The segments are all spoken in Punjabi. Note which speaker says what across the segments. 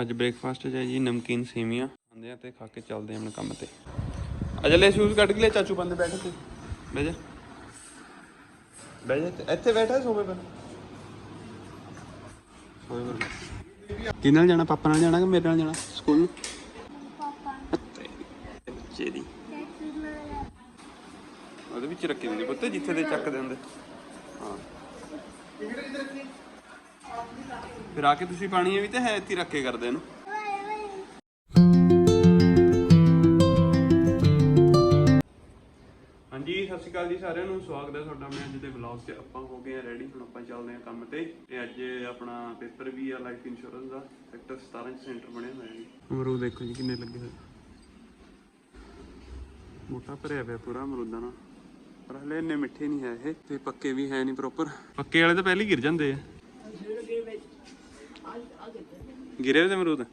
Speaker 1: ਅੱਜ ਬ੍ਰੇਕਫਾਸਟ 'ਚ ਹੈ ਜੀ ਨਮਕੀਨ ਸੇਵੀਆਂ ਆਂਦੇ ਆ ਤੇ ਖਾ ਕੇ ਚੱਲਦੇ ਆ ਆਪਣੇ ਕੰਮ ਤੇ। ਅਜਲੇ ਸ਼ੂਜ਼ ਕੱਢ ਕੇ ਲੈ ਚਾਚੂ ਬੰਦੇ ਬੈਠ ਤੇ। ਬਹਿ ਜਾ। ਬਹਿ ਜਾ ਇੱਥੇ- ਬੈਠਾ ਸੋਫੇ ਪਰ। ਸੋਫੇ ਪਰ ਕਿਹਦੇ ਨਾਲ ਜਾਣਾ? ਪਾਪਾ ਨਾਲ ਜਾਣਾ ਕਿ ਮੇਰੇ ਨਾਲ ਜਾਣਾ? ਸਕੂਲ? ਨੂੰ ਬੱਚੇ ਦੀ। ਉਹਦੇ ਵਿੱਚ ਰੱਖੇ ਹੁੰਦੇ ਪੁੱਤ ਜਿੱਥੇ ਦੇ ਚੱਕਦੇ ਹੁੰਦੇ। ਹਾਂ। ਫਿਰ ਆ ਕੇ ਤੁਸੀਂ ਪਾਣੀ ਇਹ ਵੀ ਤਾਂ ਹੈ ਇੱਥੇ ਹੀ ਰੱਖੇ ਕਰਦੇ ਇਹਨੂੰ। ਹਾਂਜੀ, ਸਤਿ ਸ਼੍ਰੀ ਅਕਾਲ ਜੀ ਸਾਰਿਆਂ ਨੂੰ। ਸਵਾਗਤ ਹੈ ਤੁਹਾਡਾ ਮੈਂ ਅੱਜ ਦੇ ਵਲੌਗ 'ਚ ਆਪਾਂ ਹੋ ਗਏ ਆ ਰੈਡੀ ਹੁਣ ਆਪਾਂ ਚੱਲਦੇ ਆ ਕੰਮ ਤੇ। ਤੇ ਅੱਜ ਆਪਣਾ ਪੇਪਰ ਵੀ ਆ ਲਾਈਫ ਇੰਸ਼ੋਰੈਂਸ ਦਾ। ਸੈਕਟਰ 17 ਚ ਸੈਂਟਰ ਬਣਿਆ ਹੋਇਆ ਜੀ। ਅਮਰੂਦ ਦੇਖੋ ਜੀ ਕਿੰਨੇ ਲੱਗੇ ਹੋਏ। ਮੋਟਾ ਭਰਿਆ ਪਿਆ ਪੂਰਾ ਅਮਰੂਦਾਂ ਨਾਲ। ਪਰ ਹਲੇ ਇੰਨੇ ਮਿੱਠੇ ਨਹੀਂ ਹੈ ਇਹ। ਤੇ ਪੱਕੇ ਵੀ ਹੈ ਨਹੀਂ ਪ੍ਰੋਪਰ ਪੱਕੇ ਵਾਲੇ ਤਾਂ ਪਹਿਲੇ ਗਿਰ ਜਾਂਦੇ ਆ। ਗਿਰੇ ਹੋਏ ਤੇ ਅਮਰੂਦ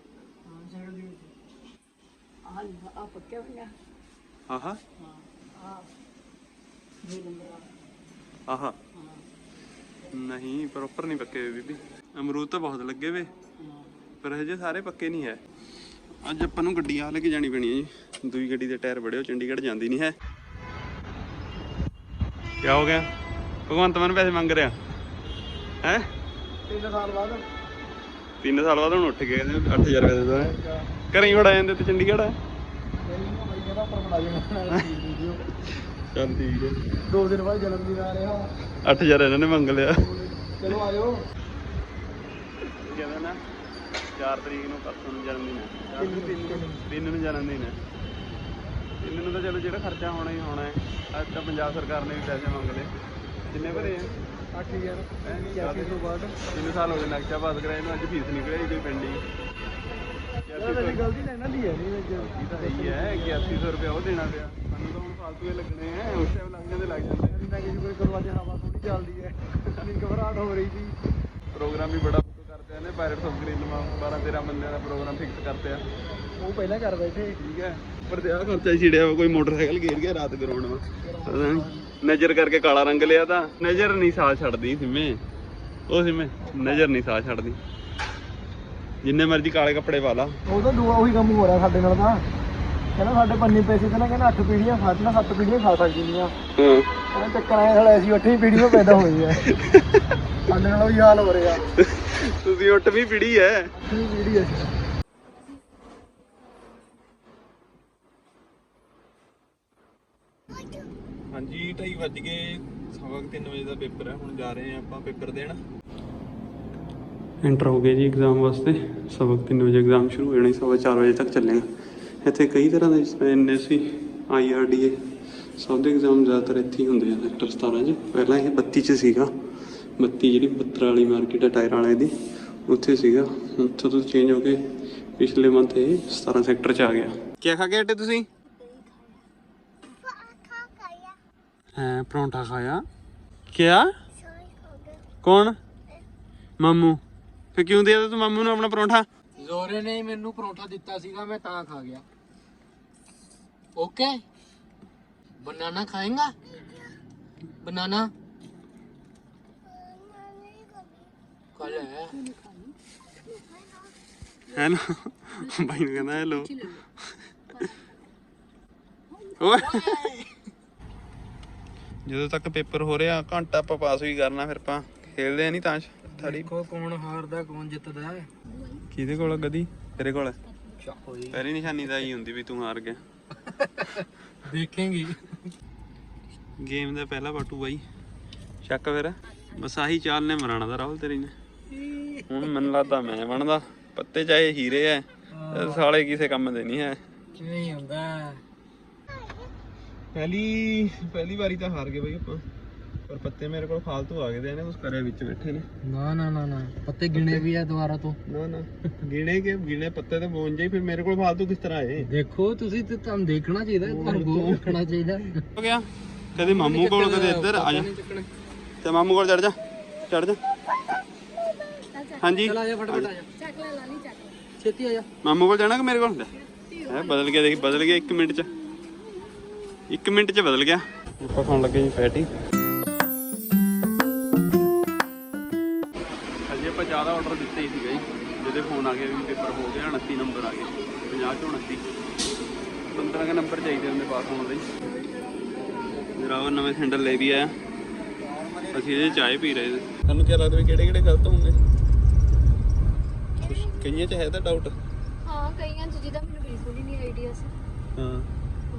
Speaker 1: ਆਹਾ ਆਹਾ ਨਹੀਂ ਪ੍ਰੋਪਰ ਨਹੀਂ ਪੱਕੇ ਹੋਏ ਬੀਬੀ। ਅਮਰੂਦ ਤਾਂ ਬਹੁਤ ਲੱਗੇ ਵੇ। ਪਰ ਹਜੇ ਸਾਰੇ ਪੱਕੇ ਨਹੀਂ ਹੈ। ਅੱਜ ਆਪਾਂ ਨੂੰ ਗੱਡੀ ਆ ਲੈ ਕੇ ਜਾਣੀ ਪੈਣੀ ਹੈ ਜੀ। ਦੂਈ ਗੱਡੀ ਦੇ ਟਾਇਰ ਬੜੇ ਚੰਡੀਗੜ੍ਹ ਜਾਂਦੀ ਨਹੀਂ ਹੈ। ਕੀ ਹੋ ਗਿਆ? ਭਗਵੰਤ ਮਾਨ ਪੈਸੇ ਮੰਗ ਰਿਹਾ। ਹੈ?
Speaker 2: 3 ਸਾਲ ਬਾਅਦ।
Speaker 1: 3 ਸਾਲ ਬਾਅਦ ਹੁਣ ਉੱਠ ਗਏ 8000 ਰੁਪਏ ਦੇ ਦੋ ਘਰੇ ਹੀ ਵੜਾ ਜਾਂਦੇ ਤੇ ਚੰਡੀਗੜ੍ਹ
Speaker 2: ਵੀਡੀਓ
Speaker 1: ਚੱਲ ਠੀਕ ਹੈ।
Speaker 2: ਦੋ ਦਿਨ ਬਾਅਦ ਜਨਮ ਦਿਨ ਆ ਰਿਹਾ।
Speaker 1: 8000 ਇਹਨਾਂ ਨੇ ਮੰਗ ਲਿਆ।
Speaker 2: ਚਲੋ ਆ ਜਾਓ।
Speaker 1: ਕਹਿੰਦਾ ਨਾ 4 ਤਰੀਕ ਨੂੰ ਪਰਸੋਂ ਨੂੰ ਜਨਮ ਦਿਨ ਹੈ। ਤਿੰਨ ਨੂੰ ਜਨਮ ਦਿਨ ਹੈ। ਤਿੰਨ ਨੂੰ ਤਾਂ ਚਲੋ ਜਿਹੜਾ ਖਰਚਾ ਹੋਣਾ ਹੀ ਹੋਣਾ ਹੈ। ਅੱਜ ਤਾਂ ਪੰਜਾਬ ਸਰਕਾਰ ਨੇ ਵੀ ਪੈਸੇ ਮੰਗ ਲਏ। ਕਿੰਨੇ ਭਰੇ ਆ?
Speaker 2: 8000
Speaker 1: ਹੈਂ?
Speaker 2: 81 ਤੋਂ ਬਾਅਦ।
Speaker 1: ਤਿੰਨ ਸਾਲ ਹੋ ਗਏ ਨਕਸ਼ਾ ਪਾਸ ਕਰਾਏ ਨੂੰ? ਅੱਜ ਫੀਸ ਨਿਕਲੇ ਕੋਈ ਪਿੰਡੀ
Speaker 2: ਯਾਰ ਮੇਰੀ ਗਲਤੀ ਤਾਂ ਇਹਨਾਂ ਦੀ ਹੈ ਨਹੀਂ ਵਿੱਚ
Speaker 1: ਇਹ ਤਾਂ ਸਹੀ ਹੈ 8100 ਰੁਪਏ ਉਹ ਦੇਣਾ ਪਿਆ। ਸਾਨੂੰ ਤਾਂ ਹੁਣ ਫਾਲਤੂ ਹੀ ਲੱਗਣੇ ਆ ਉਸ ਟਾਈਮ ਲੱਗ ਜਾਂਦੇ ਲੱਗ ਜਾਂਦੇ।
Speaker 2: ਮੈਂ ਕਿਸੇ ਕੋਲ ਕਰਵਾਜੇ ਹਵਾ ਥੋੜੀ ਚੱਲਦੀ ਹੈ। ਨਹੀਂ ਘਬਰਾਹਟ ਹੋ ਰਹੀ ਸੀ।
Speaker 1: ਪ੍ਰੋਗਰਾਮ ਵੀ ਬੜਾ ਬੁੱਕ ਕਰਦੇ ਨੇ ਪਾਇਰਟਸ ਆਫ ਗ੍ਰੀਨ 12 13 ਬੰਦਿਆਂ ਦਾ ਪ੍ਰੋਗਰਾਮ ਫਿਕਸ ਕਰਤੇ ਆ।
Speaker 2: ਉਹ ਪਹਿਲਾਂ ਕਰ ਬੈਠੇ।
Speaker 1: ਠੀਕ ਹੈ। ਪਰ ਤੇ ਆ ਖਰਚਾ ਛਿੜਿਆ ਕੋਈ ਮੋਟਰਸਾਈਕਲ ਗੇਰ ਗਿਆ ਰਾਤ ਗਰਾਉਂਡ ਨੀ, ਨਜ਼ਰ ਕਰਕੇ ਕਾਲਾ ਰੰਗ ਲਿਆ ਤਾਂ ਨਜ਼ਰ ਨਹੀਂ ਸਾਹ ਛੱਡਦੀ ਸਿਮੇ। ਉਹ ਸਿਮੇ ਨਜ਼ਰ ਨਹੀਂ ਸਾਹ ਛੱਡਦੀ। ਜਿੰਨੇ ਮਰਜ਼ੀ ਕਾਲੇ ਕੱਪੜੇ ਪਾ ਲਾ।
Speaker 2: ਉਹ ਤਾਂ ਦੂਆ ਉਹੀ ਕੰਮ ਹੋ ਰਿਹਾ ਸਾਡੇ ਨਾਲ ਤਾਂ। ਕਹਿੰਦਾ ਸਾਡੇ ਪੰਨੀ ਪੈਸੇ ਤੇ ਨਾ ਕਹਿੰਦਾ 8 ਪੀੜੀਆਂ ਖਾਤੀਆਂ 7 ਪੀੜੀਆਂ ਖਾ ਸਕਦੀਆਂ।
Speaker 1: ਹਾਂ।
Speaker 2: ਕਹਿੰਦਾ ਚੱਕਰ ਆਇਆ ਸਾਲਾ ਅਸੀਂ 8ਵੀਂ ਪੀੜ੍ਹੀ ਤੋਂ ਪੈਦਾ ਹੋਏ ਆ ਸਾਡੇ ਨਾਲ ਉਹੀ ਹਾਲ ਹੋ ਰਿਹਾ।
Speaker 1: ਤੁਸੀਂ ਉੱਠ ਵੀ ਪੀੜੀ ਐ
Speaker 2: 8ਵੀਂ ਪੀੜ੍ਹੀ ਅਸੀਂ
Speaker 1: ਹਾਂਜੀ 2:30 ਵੱਜ ਗਏ ਸਵਾ 3 ਵਜੇ ਦਾ ਪੇਪਰ ਹੈ ਹੁਣ ਜਾ ਰਹੇ ਆ ਆਪਾਂ ਪੇਪਰ ਦੇਣ। ਐਂਟਰ ਹੋ ਗਏ ਜੀ ਐਗਜ਼ਾਮ ਵਾਸਤੇ ਸਵਾ 3 ਵਜੇ ਐਗਜ਼ਾਮ ਸ਼ੁਰੂ ਹੋ ਜਾਣਾ ਸਵਾ 4 ਵਜੇ ਤੱਕ ਚੱਲੇਗਾ। ਇੱਥੇ ਕਈ ਤਰ੍ਹਾਂ ਦੇ ਐਨਐਸਸੀ ਆਈਆਰਡੀਏ ਸਭ ਦੇ ਐਗਜ਼ਾਮ ਜ਼ਿਆਦਾਤਰ ਇੱਥੇ ਹੀ ਹੁੰਦੇ ਆ ਸੈਕਟਰ 17 'ਚ। ਪਹਿਲਾਂ ਇਹ 32 'ਚ ਸੀਗਾ 32 ਜਿਹੜੀ ਬੱਤਰਾ ਵਾਲੀ ਮਾਰਕੀਟ ਹੈ ਟਾਇਰ ਵਾਲੇ ਦੀ ਉੱਥੇ ਸੀਗਾ। ਉੱਥੋਂ ਤੋਂ ਚੇਂਜ ਹੋ ਕੇ ਪਿਛਲੇ ਮੰਥ ਇਹ 17 ਸੈਕਟਰ 'ਚ ਆ ਗਿਆ। ਕੀ ਖਾ ਕੇ ਹਟੇ ਤੁਸੀਂ ਹੈ ਪਰੌਂਠਾ ਖਾਇਆ। ਕਿਆ? ਕੌਣ? ਮਾਮੂ। ਫੇ ਕਿਉਂ ਦੇ ਤੂੰ ਮਾਮੂ ਨੂੰ ਆਪਣਾ ਪਰੌਂਠਾ?
Speaker 2: ਜ਼ੋਰੇ ਨੇ ਮੈਨੂੰ ਪਰੌਂਠਾ ਦਿੱਤਾ ਸੀਗਾ ਮੈਂ ਤਾਂ ਖਾ ਗਿਆ। ਓਕੇ? ਬਨਾਨਾ ਖਾਏਗਾ? ਬਨਾਨਾ? ਕੱਲ ਹੈ
Speaker 1: ਹੈਲੋ ਬਾਈ ਨੂੰ ਕਹਿੰਦਾ ਹੈਲੋ। ਓਏ। ਜਦੋਂ ਤੱਕ ਪੇਪਰ ਹੋ ਰਿਹਾ ਘੰਟਾ ਆਪਾਂ ਪਾਸ ਵੀ ਕਰਨਾ ਫਿਰ ਆਪਾਂ ਖੇਲਦੇ ਆ ਨਹੀਂ ਤਾਂ ਥੜੀ।
Speaker 2: ਦੇਖੋ ਕੌਣ ਹਾਰਦਾ ਕੌਣ ਜਿੱਤਦਾ
Speaker 1: ਕਿਹਦੇ ਕੋਲ ਆ ਗਦੀ? ਤੇਰੇ ਕੋਲ? ਆ?
Speaker 2: ਹੋਈ
Speaker 1: ਪਹਿਲੀ ਨਿਸ਼ਾਨੀ ਤਾਂ ਹੀ ਹੁੰਦੀ ਵੀ ਤੂੰ ਹਾਰ ਗਿਆ।
Speaker 2: ਦੇਖेंगे
Speaker 1: ਗੇਮ ਦਾ ਪਹਿਲਾ ਬਾਟੂ ਬਾਈ ਸ਼ੱਕ ਫਿਰ? ਬਸ ਆਹੀ ਚਾਲ ਨੇ ਮਰਾਣਾ ਦਾ ਰਾਹੁਲ ਤੇਰੀ ਨੇ। ਹੁਣ ਮੈਨੂੰ ਲੱਗਦਾ ਮੈਂ ਬਣਦਾ। ਪੱਤੇ ਚਾਹੇ ਹੀਰੇ ਐ। ਸਾਲੇ ਕਿਸੇ ਕੰਮ ਦੇ ਨਹੀਂ ਹੈ।
Speaker 2: ਨਹੀਂ ਹੁੰਦਾ।
Speaker 1: ਪਹਿਲੀ ਪਹਿਲੀ ਵਾਰੀ ਤਾਂ ਹਾਰ ਗਏ ਬਾਈ ਆਪਾਂ। ਪਰ ਪੱਤੇ ਮੇਰੇ ਕੋਲ ਫਾਲਤੂ ਆ ਗਏ ਤੇ ਇਹਨੇ ਕੁਝ ਕਰਿਆ ਵਿੱਚ ਬੈਠੇ ਨੇ।
Speaker 2: ਨਾ ਨਾ ਨਾ ਨਾ। ਪੱਤੇ ਗਿਣੇ ਵੀ ਆ ਦੁਬਾਰਾ ਤੋਂ।
Speaker 1: ਨਾ ਨਾ। ਗਿਣੇ ਕੇ ਗਿਣੇ ਪੱਤੇ ਤੇ ਪਹੁੰਚ ਜਾਈ ਫਿਰ ਮੇਰੇ ਕੋਲ ਫਾਲਤੂ ਕਿਸ ਤਰ੍ਹਾਂ ਆਏ
Speaker 2: ਦੇਖੋ ਤੁਸੀਂ ਤੇ ਤੁਹਾਨੂੰ ਦੇਖਣਾ ਚਾਹੀਦਾ ਤੁਹਾਨੂੰ ਗੋ ਰੱਖਣਾ ਚਾਹੀਦਾ।
Speaker 1: ਹੋ ਗਿਆ। ਕਦੇ ਮਾਮੂ ਕੋਲ ਕਦੇ ਇੱਧਰ ਆ ਜਾ। ਤੇ ਮਾਮੂ ਕੋਲ ਚੜ ਜਾ ਚੜ ਜਾ। ਹਾਂਜੀ।
Speaker 2: ਚਲ ਆ ਜਾ ਫਟਾਫਟ ਆ ਜਾ। ਛੇਤੀ ਆ ਜਾ।
Speaker 1: ਮਾਮੂ ਕੋਲ ਜਾਣਾ ਕਿ ਮੇਰੇ ਕੋਲ? ਹੈ ਬਦਲ ਗਿਆ ਦੇਖ ਬਦਲ ਗਿਆ 1 ਮਿੰਟ ਚ। 1 ਮਿੰਟ ਚ ਬਦਲ ਗਿਆ। ਆਪਾਂ ਖਾਣ ਲੱਗੇ ਜੀ ਪੈਟੀ ਅਜੇ ਆਪਾਂ ਜ਼ਿਆਦਾ ਆਰਡਰ ਦਿੱਤੇ ਹੀ ਸੀਗਾ ਜੀ। ਜਿਹਦੇ ਫੋਨ ਆ ਗਿਆ ਵੀ ਪੇਪਰ ਹੋ ਗਿਆ 29 ਨੰਬਰ ਆ ਗਏ। 50 ਚੋਂ 29 15 ਕ ਨੰਬਰ ਚਾਹੀਦੇ ਹੁੰਦੇ ਪਾਸ ਹੋਣ ਲਈ। ਮੇਰਾ ਉਹ ਨਵੇਂ ਸੈਂਡਲ ਲੈ ਵੀ ਆਇਆ। ਅਸੀਂ ਇਹਦੇ ਚਾਹ ਪੀ ਰਹੇ ਸੀ। ਤੁਹਾਨੂੰ ਕੀ ਲੱਗਦਾ ਵੀ ਕਿਹੜੇ ਕਿਹੜੇ ਗਲਤ ਹੋਣਗੇ ਕਈਆਂ ਚ ਹੈ ਤਾਂ ਡਾਊਟ
Speaker 3: ਹਾਂ ਕਈਆਂ ਚ ਜਿਹਦਾ ਮੈਨੂੰ ਬਿਲਕੁਲ ਹੀ ਨਹੀਂ ਆਈਡੀਆ ਸੀ।
Speaker 1: ਹਾਂ।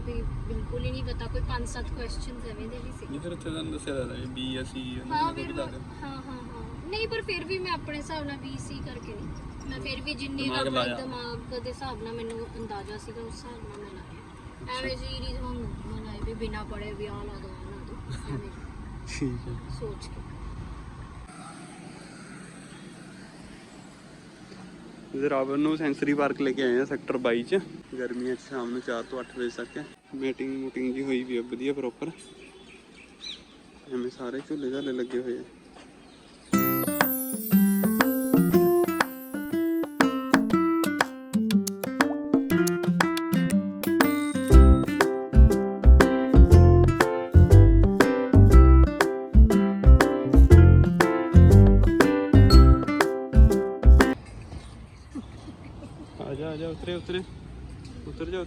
Speaker 3: ਵੀ ਬਿਲਕੁਲ ਹੀ ਨਹੀਂ ਪਤਾ ਕੋਈ 5-7 ਕੁਐਸਚਨਸ ਐਵੇਂ ਦੇ ਵੀ ਸੀ
Speaker 1: ਜਿੱਧਰ ਉੱਥੇ ਤੁਹਾਨੂੰ ਦੱਸਿਆ ਜਾਂਦਾ ਬੀ ਅਸੀਂ
Speaker 3: ਹਾਂ ਫਿਰ ਹਾਂ ਹਾਂ ਹਾਂ। ਨਹੀਂ ਪਰ ਫਿਰ ਵੀ ਮੈਂ ਆਪਣੇ ਹਿਸਾਬ ਨਾਲ 20 ਕਰਕੇ ਨਹੀਂ। ਮੈਂ ਫਿਰ ਵੀ ਜਿੰਨੀ
Speaker 1: ਦਿਮਾਗ ਲਾਇਆ।
Speaker 3: ਆਪਣੇ ਦਿਮਾਗ ਦੇ ਹਿਸਾਬ ਨਾਲ ਮੈਨੂੰ ਅੰਦਾਜ਼ਾ ਸੀਗਾ ਉਸ ਹਿਸਾਬ ਨਾਲ ਮੈਂ ਲਾਇਆ। ਐਵੇਂ ਜੀ ਰੀਜ਼ ਹੁਣ ਮਨਾਏ ਵੀ ਬਿਨਾ ਪੜੇ ਵੀ ਆ ਲਾ ਦੋ ਦੋ ਐਵੇਂ।
Speaker 1: ਠੀਕ ਹੈ।
Speaker 3: ਸੋਚ ਕੇ।
Speaker 1: ਇਧਰ ਨੂੰ ਸੈਂਸਰੀ ਪਾਰਕ ਲੈ ਕੇ ਆਏ ਆ ਸੈਕਟਰ 22 ਚ। ਗਰਮੀਆਂ ਚ ਸ਼ਾਮ ਨੂੰ 4 ਤੋਂ 8 ਵਜੇ ਤੱਕ। ਮੀਟਿੰਗ ਮੂਟਿੰਗ ਜੀ ਹੋਈ ਵੀ ਆ, ਵਧੀਆ ਪ੍ਰੋਪਰ ਐਵੇਂ ਸਾਰੇ ਝੂਲੇ ਝਾਲੇ ਲੱਗੇ ਹੋਏ ਆ।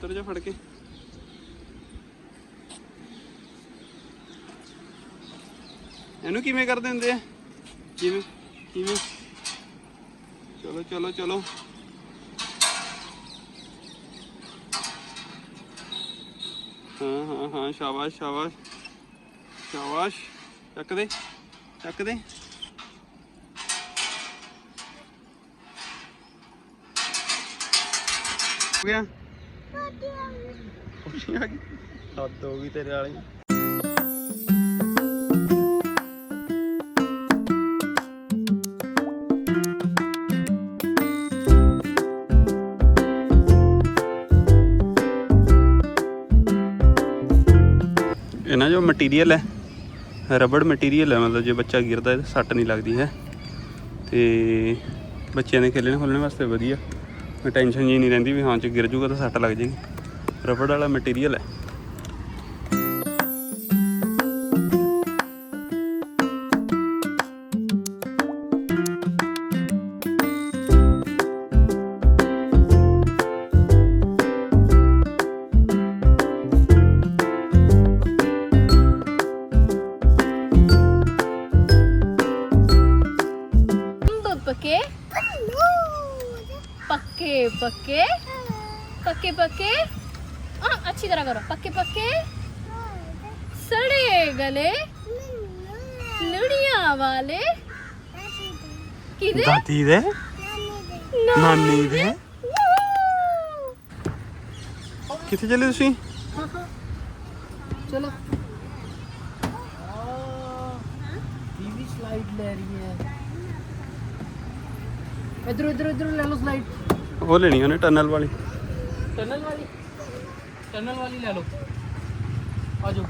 Speaker 1: ਉਤਰ ਜਾ ਫੜ ਕੇ। ਇਹਨੂੰ ਕਿਵੇਂ ਕਰਦੇ ਹੁੰਦੇ ਆ? ਕਿਵੇਂ? ਕਿਵੇਂ? ਚਲੋ ਚਲੋ ਚਲੋ। ਹਾਂ ਹਾਂ ਹਾਂ, ਸ਼ਾਬਾਸ਼ ਸ਼ਾਬਾਸ਼। ਸ਼ਾਬਾਸ਼। ਚੱਕ ਦੇ ਚੱਕ ਦੇ। ਹੋ ਗਿਆ? ਖੁਸ਼ੀ ਆ ਹੱਦ ਹੋ ਗਈ ਤੇਰੇ ਵਾਲੀ ਇਹਨਾਂ ਜੋ ਮਟੀਰੀਅਲ ਹੈ, ਰਬੜ ਮਟੀਰੀਅਲ ਹੈ, ਮਤਲਬ ਜੇ ਬੱਚਾ ਗਿਰਦਾ ਸੱਟ ਨਹੀਂ ਲੱਗਦੀ ਹੈ। ਤੇ ਬੱਚਿਆਂ ਦੇ ਖੇਲਣ ਖੋਲਣ ਵਾਸਤੇ ਵਧੀਆ। ਟੈਨਸ਼ਨ ਜੀ ਨਹੀਂ ਰਹਿੰਦੀ ਵੀ ਹਾਂ ਚ ਗਿਰ ਜੂਗਾ ਤਾਂ ਸੱਟ ਲੱਗ ਜੇਗੀ। ਰਬੜ ਵਾਲਾ ਮਟੀਰੀਅਲ ਹੈ।
Speaker 3: पक्के पक्के पक्के पक्के हाँ अच्छी तरह करो पक्के पक्के सड़े गले लुड़िया वाले किधे
Speaker 1: ਦਾਦੀ ਦੇ ਨਾਨੀ ਦੇ ਕਿੱਥੇ ਚੱਲੇ ਤੁਸੀਂ
Speaker 3: चलो
Speaker 2: टीवी स्लाइड ले रही है इधर इधर इधर ले लो स्लाइड
Speaker 1: ਉਹ ਲੈਣੀ ਉਹਨੇ ਟਨਲ ਵਾਲੀ।
Speaker 3: ਟਨਲ ਵਾਲੀ? ਟਨਲ ਵਾਲੀ ਲੈ ਲਓ। ਆਜੋ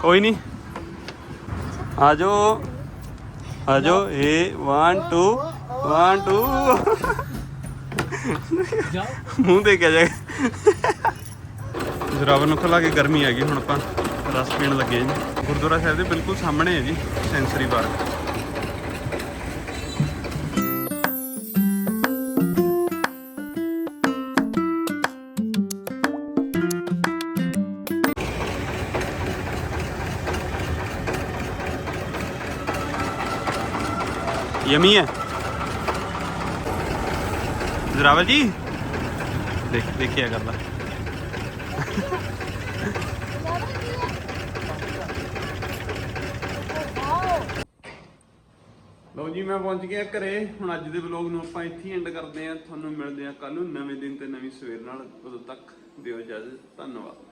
Speaker 1: ਕੋਈ ਨਹੀਂ ਆਜੋ ਆਜੋ ਏ 1 2 1 2 ਮੂੰਹ ਦੇ ਕੇ ਜਾ ਜਰਾਵਰ ਨੂੰ ਖਲਾ ਕੇ ਗਰਮੀ ਆ ਗਈ, ਹੁਣ ਆਪਾਂ ਰਸ ਪੀਣ ਲੱਗੇ ਜੀ। ਗੁਰਦੁਆਰਾ ਸਾਹਿਬ ਦੇ ਬਿਲਕੁਲ ਸਾਹਮਣੇ ਹੈ ਜੀ, ਸੈਂਸਰੀ ਪਾਰਕ ਯਮੀ ਹੈ? ਜ਼ਰਾਵਰ ਜੀ? ਦੇਖ, ਦੇਖਿਆ ਕਰਦਾ ਲਓ ਜੀ, ਮੈਂ ਪਹੁੰਚ ਗਿਆ ਘਰੇ। ਹੁਣ ਅੱਜ ਦੇ ਵਲੌਗ ਨੂੰ ਆਪਾਂ ਇੱਥੇ ਹੀ ਐਂਡ ਕਰਦੇ ਹਾਂ। ਤੁਹਾਨੂੰ ਮਿਲਦੇ ਹਾਂ ਕੱਲ ਨੂੰ। ਨਵੇਂ ਦਿਨ ਤੇ ਨਵੀਂ ਸਵੇਰ ਨਾਲ। ਉਦੋਂ ਤੱਕ ਦਿਓ ਇਜਾਜ਼ਤ। ਧੰਨਵਾਦ।